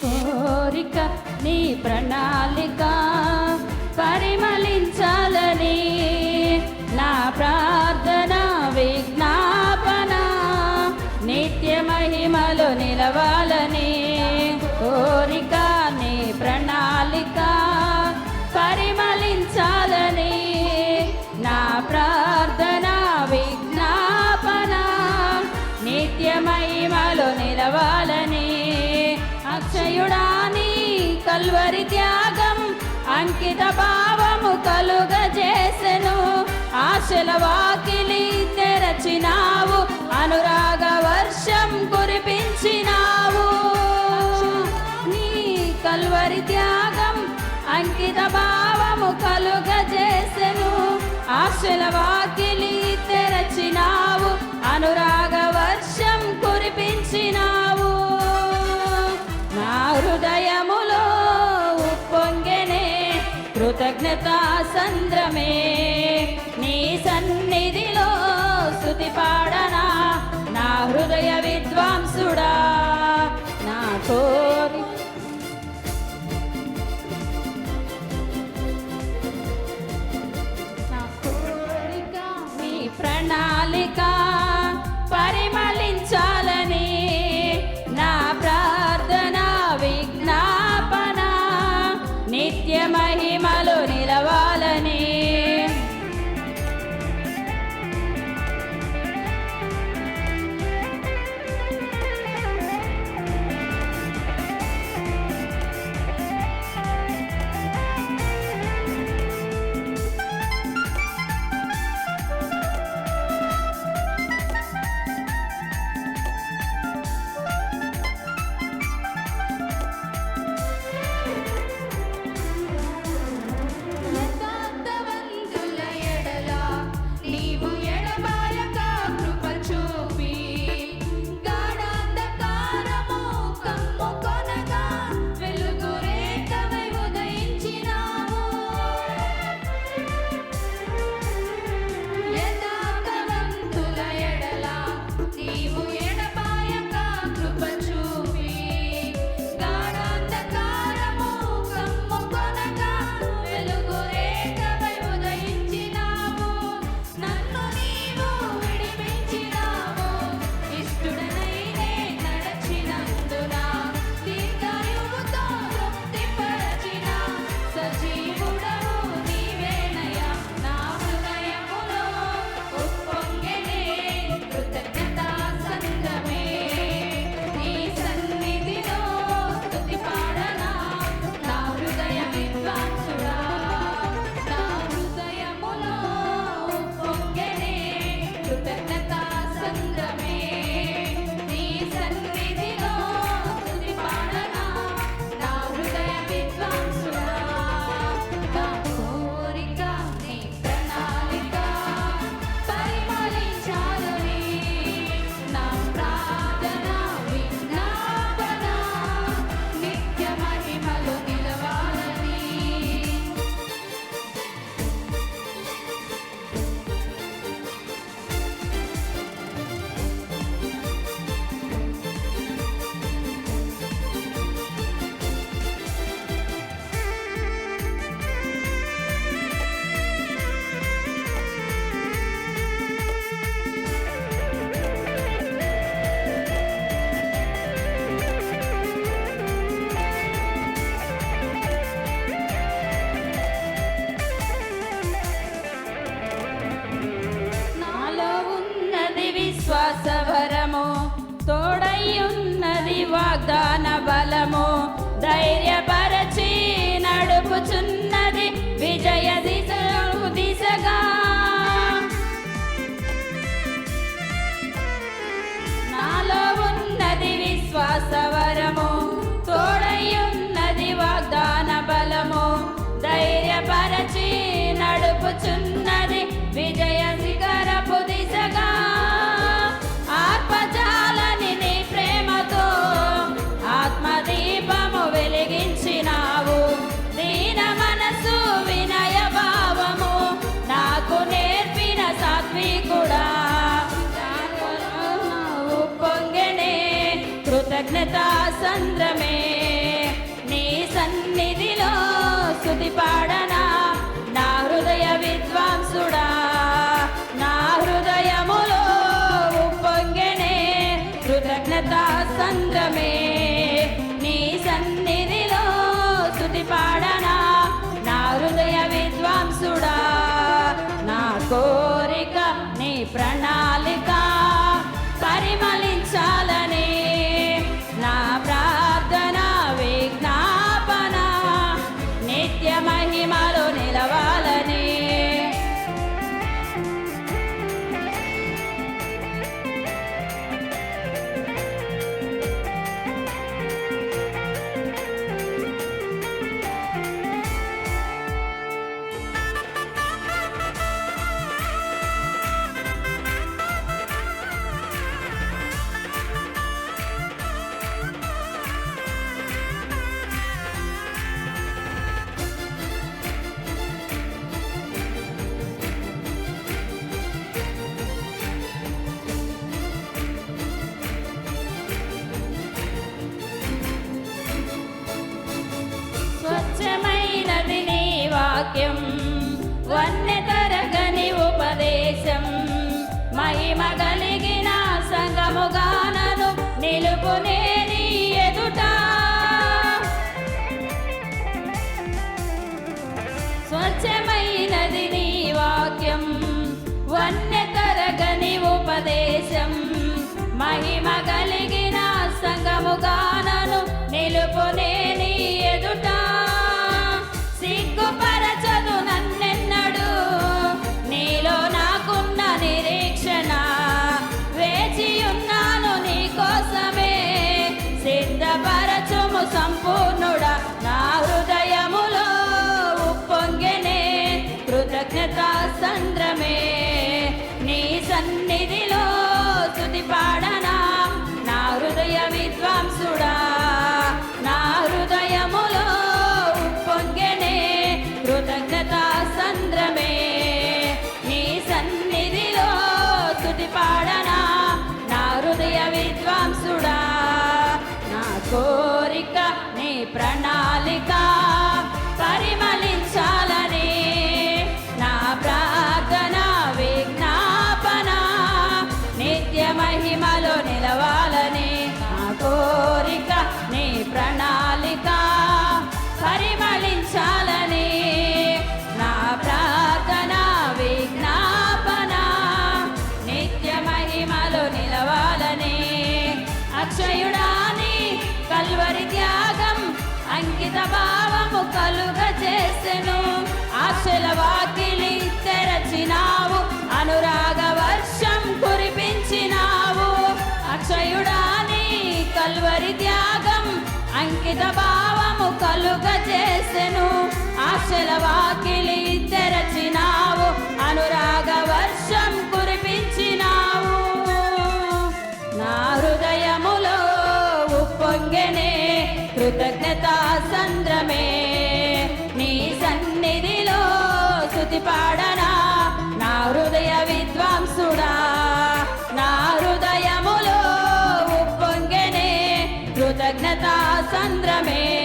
కోరిక నీ ప్రణాళిక పరిమళించాలని నా ప్రార్థన అంకిత భావము కలుగజేసెను. ఆశల వాకిలి తెరచినావు. అనురాగ వర్షం కురిపించినావు. నీ కల్వరి త్యాగం అంకిత భావము కలుగజేసెను. ఆశల వాకిలి తెరచినావు. అనురాగ చంద్రమే నీ సన్నిధిలో స్థుతి పాడనా? నా హృదయ విద్వాంసుడా. నా కోరి నా కోరిక మీ ప్రణాళిక ఉన్నది వాగ్దాన బలము ధైర్యం స్వతంత్రమే నీ సన్నిధిలో స్థుతి పాడనా? నా హృదయ విద్వాంసుడా నా హృదయములో ఉప్పొంగనే కృతజ్ఞత సంద్రమే నీ సన్నిధిలో స్థుతి పాడనా? నా హృదయ విద్వాంసుడా వాక్యం. వన్నె తరగని ఉపదేశం. మహిమ కలిగిన సంగముగానను నిలుపునే నీ ఎదుట. స్వచ్ఛమైనది నీ వాక్యం. వన్నె తరగని ఉపదేశం. మహిమ కలిగిన సంగముగానను నిలుపునే అక్షయుడాని కల్వరి త్యాగం అంకిత భావము కలుగ చేసెను ఆశల వాకిలి తెరచినావు అనురాగ వర్షం కురిపించినావు. అక్షయుడాని కల్వరి త్యాగం అంకిత భావము కలుగ చేసెను ఆశల వాకిలి తెరచినావు కృతజ్ఞత సంద్రమే. నీ సన్నిధిలో స్తుతి పాడనా నా హృదయ విద్వాంసుడా. నా హృదయములో ఉప్పొంగనే. కృతజ్ఞత సంద్రమే.